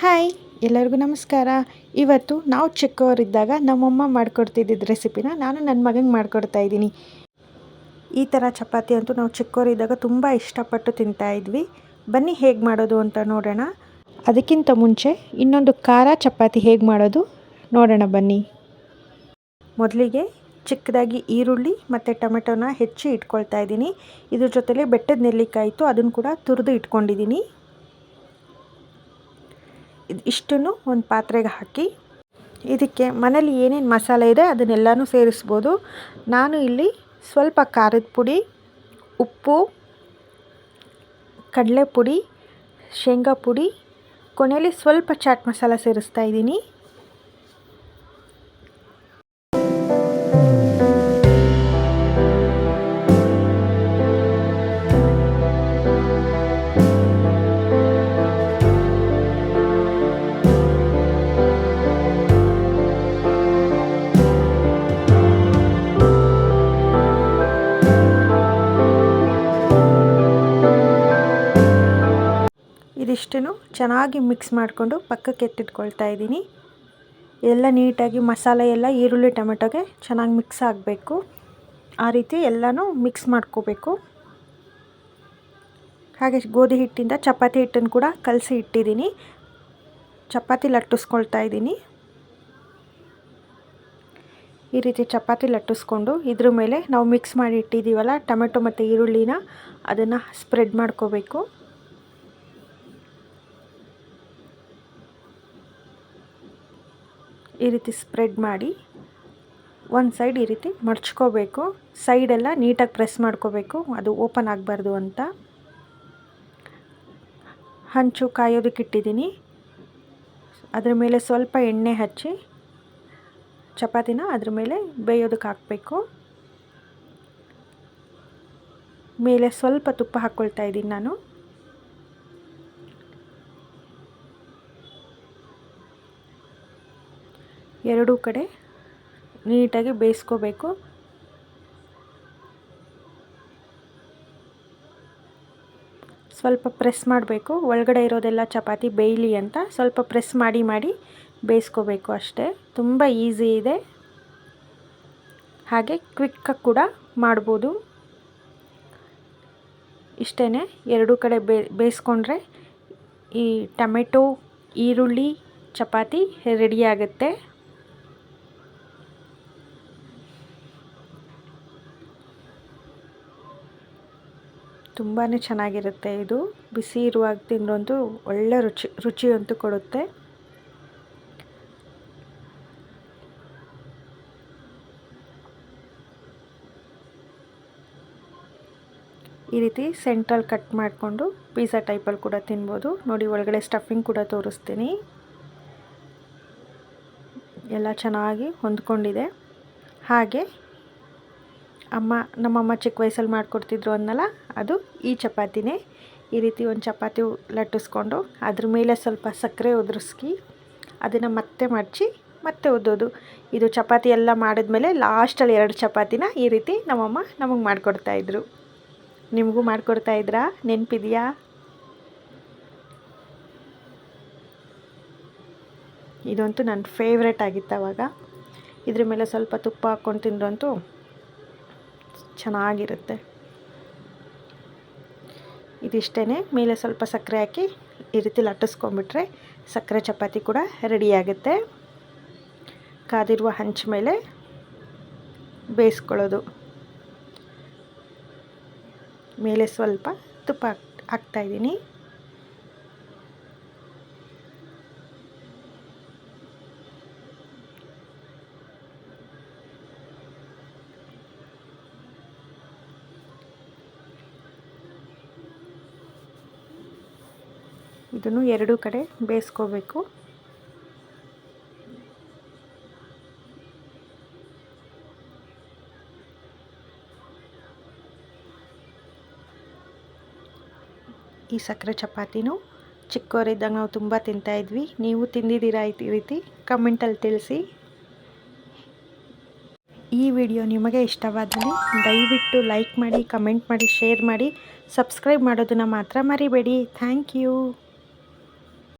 Hi, ಎಲ್ಲರಿಗೂ ನಮಸ್ಕಾರ. ಇವತ್ತು ನಾವು ಚಿಕ್ಕವರಿದ್ದಾಗ ನಮ್ಮಮ್ಮ ಮಾಡ್ಕೊಡ್ತಿದ್ದಿದ್ದ ರೆಸಿಪಿನ ನಾನು ನನ್ನ ಮಗನಿಗೆ ಮಾಡಿಕೊಡ್ತಾ ಇದ್ದೀನಿ. ಈ ಥರ ಚಪಾತಿ ಅಂತೂ ನಾವು ಚಿಕ್ಕವರಿದ್ದಾಗ ತುಂಬ ಇಷ್ಟಪಟ್ಟು ತಿಂತಾಯಿದ್ವಿ ಬನ್ನಿ ಹೇಗೆ ಮಾಡೋದು ಅಂತ ನೋಡೋಣ. ಅದಕ್ಕಿಂತ ಮುಂಚೆ ಇನ್ನೊಂದು ಖಾರ ಚಪಾತಿ ಹೇಗೆ ಮಾಡೋದು ನೋಡೋಣ ಬನ್ನಿ. ಮೊದಲಿಗೆ ಚಿಕ್ಕದಾಗಿ ಈರುಳ್ಳಿ ಮತ್ತು ಟೊಮೆಟೊನ ಹೆಚ್ಚಿ ಇಟ್ಕೊಳ್ತಾ ಇದ್ದೀನಿ. ಇದ್ರ ಜೊತೆಲಿ ಬೆಟ್ಟದ ನೆಲ್ಲಿಕಾಯಿತು ಅದನ್ನು ಕೂಡ ತುರಿದು ಇಟ್ಕೊಂಡಿದ್ದೀನಿ. ಇಷ್ಟನ್ನು ಒಂದು ಪಾತ್ರೆಗೆ ಹಾಕಿ ಇದಕ್ಕೆ ಮನೇಲಿ ಏನೇನು ಮಸಾಲೆ ಇದೆ ಅದನ್ನೆಲ್ಲನೂ ಸೇರಿಸ್ಬೋದು. ನಾನು ಇಲ್ಲಿ ಸ್ವಲ್ಪ ಖಾರದ ಪುಡಿ, ಉಪ್ಪು ಕಡಲೆ ಪುಡಿ ಶೇಂಗಾ ಪುಡಿ, ಕೊನೆಯಲ್ಲಿ ಸ್ವಲ್ಪ ಚಾಟ್ ಮಸಾಲ ಸೇರಿಸ್ತಾ ಇದ್ದೀನಿ. ಇದಿಷ್ಟನ್ನು ಚೆನ್ನಾಗಿ ಮಿಕ್ಸ್ ಮಾಡಿಕೊಂಡು ಪಕ್ಕಕ್ಕೆ ಎತ್ತಿಟ್ಕೊಳ್ತಾ ಇದ್ದೀನಿ. ಎಲ್ಲ ನೀಟಾಗಿ ಮಸಾಲೆ ಎಲ್ಲ ಈರುಳ್ಳಿ ಟೊಮೆಟೊಗೆ ಚೆನ್ನಾಗಿ ಮಿಕ್ಸ್ ಆಗಬೇಕು. ಆ ರೀತಿ ಎಲ್ಲನೂ ಮಿಕ್ಸ್ ಮಾಡ್ಕೋಬೇಕು. ಹಾಗೆ ಗೋಧಿ ಹಿಟ್ಟಿಂದ ಚಪಾತಿ ಹಿಟ್ಟನ್ನು ಕೂಡ ಕಲಸಿ ಇಟ್ಟಿದ್ದೀನಿ. ಚಪಾತಿ ಲಟ್ಟಿಸ್ಕೊಳ್ತಾ ಇದ್ದೀನಿ. ಈ ರೀತಿ ಚಪಾತಿ ಲಟ್ಟಿಸ್ಕೊಂಡು ಇದ್ರ ಮೇಲೆ ನಾವು ಮಿಕ್ಸ್ ಮಾಡಿ ಇಟ್ಟಿದ್ದೀವಲ್ಲ ಟೊಮೆಟೊ ಮತ್ತು ಈರುಳ್ಳಿನ ಅದನ್ನು ಸ್ಪ್ರೆಡ್ ಮಾಡ್ಕೋಬೇಕು. ಈ ರೀತಿ ಸ್ಪ್ರೆಡ್ ಮಾಡಿ ಒಂದು ಸೈಡ್ ಈ ರೀತಿ ಮಡ್ಚ್ಕೋಬೇಕು. ಸೈಡೆಲ್ಲ ನೀಟಾಗಿ ಪ್ರೆಸ್ ಮಾಡ್ಕೋಬೇಕು. ಅದು ಓಪನ್ ಆಗಬಾರ್ದು ಅಂತ. ಹಂಚು ಕಾಯೋದಕ್ಕೆ ಇಟ್ಟಿದ್ದೀನಿ. ಅದ್ರ ಮೇಲೆ ಸ್ವಲ್ಪ ಎಣ್ಣೆ ಹಚ್ಚಿ ಚಪಾತಿನ ಅದ್ರ ಮೇಲೆ ಬೇಯೋದಕ್ಕೆ ಹಾಕಬೇಕು. ಮೇಲೆ ಸ್ವಲ್ಪ ತುಪ್ಪ ಹಾಕ್ಕೊಳ್ತಾ ಇದ್ದೀನಿ ನಾನು. ಎರಡೂ ಕಡೆ ನೀಟಾಗಿ ಬೇಯಿಸ್ಕೋಬೇಕು. ಸ್ವಲ್ಪ ಪ್ರೆಸ್ ಮಾಡಬೇಕು. ಒಳಗಡೆ ಇರೋದೆಲ್ಲ ಚಪಾತಿ ಬೇಯಲಿ ಅಂತ ಸ್ವಲ್ಪ ಪ್ರೆಸ್ ಮಾಡಿ ಮಾಡಿ ಬೇಯಿಸ್ಕೋಬೇಕು ಅಷ್ಟೇ. ತುಂಬ ಈಸಿ ಇದೆ. ಹಾಗೆ ಕ್ವಿಕ್ಕಾಗಿ ಕೂಡ ಮಾಡ್ಬೋದು. ಇಷ್ಟೇ ಎರಡೂ ಕಡೆ ಬೇ, ಬೇಯಿಸ್ಕೊಂಡ್ರೆ ಈ ಟೊಮೆಟೊ, ಈರುಳ್ಳಿ, ಚಪಾತಿ ರೆಡಿ ಆಗುತ್ತೆ ತುಂಬಾ ಚೆನ್ನಾಗಿರುತ್ತೆ ಇದು. ಬಿಸಿ ಇರುವಾಗ ತಿಂದ್ರಂತೂ ಒಳ್ಳೆ ರುಚಿ ರುಚಿಯಂತೂ ಕೊಡುತ್ತೆ. ಈ ರೀತಿ ಸೆಂಟ್ರಲ್ ಕಟ್ ಮಾಡಿಕೊಂಡು ಪೀಝಾ ಟೈಪಲ್ಲಿ ಕೂಡ ತಿನ್ಬೋದು. ನೋಡಿ, ಒಳಗಡೆ ಸ್ಟಫಿಂಗ್ ಕೂಡ ತೋರಿಸ್ತೀನಿ. ಎಲ್ಲ ಚೆನ್ನಾಗಿ ಹೊಂದ್ಕೊಂಡಿದೆ. ಹಾಗೆ ಅಮ್ಮ, ನಮ್ಮಮ್ಮ ಚಿಕ್ಕ ವಯಸ್ಸಲ್ಲಿ ಮಾಡಿಕೊಡ್ತಿದ್ರು ಅನ್ನಲ್ಲ ಅದು ಈ ಚಪಾತಿನೇ. ಈ ರೀತಿ ಒಂದು ಚಪಾತಿ ಲಟ್ಟಿಸ್ಕೊಂಡು ಅದ್ರ ಮೇಲೆ ಸ್ವಲ್ಪ ಸಕ್ಕರೆ ಉದುರಿಸ್ಕಿ, ಅದನ್ನು ಮತ್ತೆ ಮಡಚಿ ಮತ್ತೆ ಉದ್ದೋದು. ಇದು ಚಪಾತಿ ಎಲ್ಲ ಮಾಡಿದ್ಮೇಲೆ ಲಾಸ್ಟಲ್ಲಿ ಎರಡು ಚಪಾತಿನ ಈ ರೀತಿ ನಮ್ಮಮ್ಮ ನಮಗೆ ಮಾಡಿಕೊಡ್ತಾಯಿದ್ರು ನಿಮಗೂ ಮಾಡಿಕೊಡ್ತಾಯಿದ್ರಾ ನೆನಪಿದೆಯಾ? ಇದಂತೂ ನನ್ನ ಫೇವ್ರೆಟ್ ಆಗಿತ್ತು ಅವಾಗ. ಇದ್ರ ಮೇಲೆ ಸ್ವಲ್ಪ ತುಪ್ಪ ಹಾಕ್ಕೊಂಡು ತಿಂದ್ರಂತೂ ಚೆನ್ನಾಗಿರುತ್ತೆ. ಇದಿಷ್ಟೇ ಮೇಲೆ ಸ್ವಲ್ಪ ಸಕ್ಕರೆ ಹಾಕಿ ಈ ರೀತಿ ಲಟ್ಟಿಸ್ಕೊಂಬಿಟ್ರೆ ಸಕ್ಕರೆ ಚಪಾತಿ ಕೂಡ ರೆಡಿಯಾಗುತ್ತೆ ಕಾದಿರುವ ಹಂಚ ಮೇಲೆ ಬೇಯಿಸ್ಕೊಳ್ಳೋದು. ಮೇಲೆ ಸ್ವಲ್ಪ ತುಪ್ಪ ಹಾಕ್ತಾಯಿದ್ದೀನಿ ಇದನ್ನು ಎರಡೂ ಕಡೆ ಬೇಯಿಸ್ಕೋಬೇಕು. ಈ ಸಕ್ಕರೆ ಚಪಾತಿನೂ ಚಿಕ್ಕವರಿದ್ದಾಗ ನಾವು ತುಂಬ ತಿಂತಾಯಿದ್ವಿ ನೀವು ತಿಂದಿದ್ದೀರಾ ಈ ರೀತಿ? ಕಮೆಂಟಲ್ಲಿ ತಿಳಿಸಿ. ಈ ವಿಡಿಯೋ ನಿಮಗೆ ಇಷ್ಟವಾದಲ್ಲಿ ದಯವಿಟ್ಟು ಲೈಕ್ ಮಾಡಿ, ಕಮೆಂಟ್ ಮಾಡಿ, ಶೇರ್ ಮಾಡಿ, ಸಬ್ಸ್ಕ್ರೈಬ್ ಮಾಡೋದನ್ನು ಮಾತ್ರ ಮರಿಬೇಡಿ. Thank you.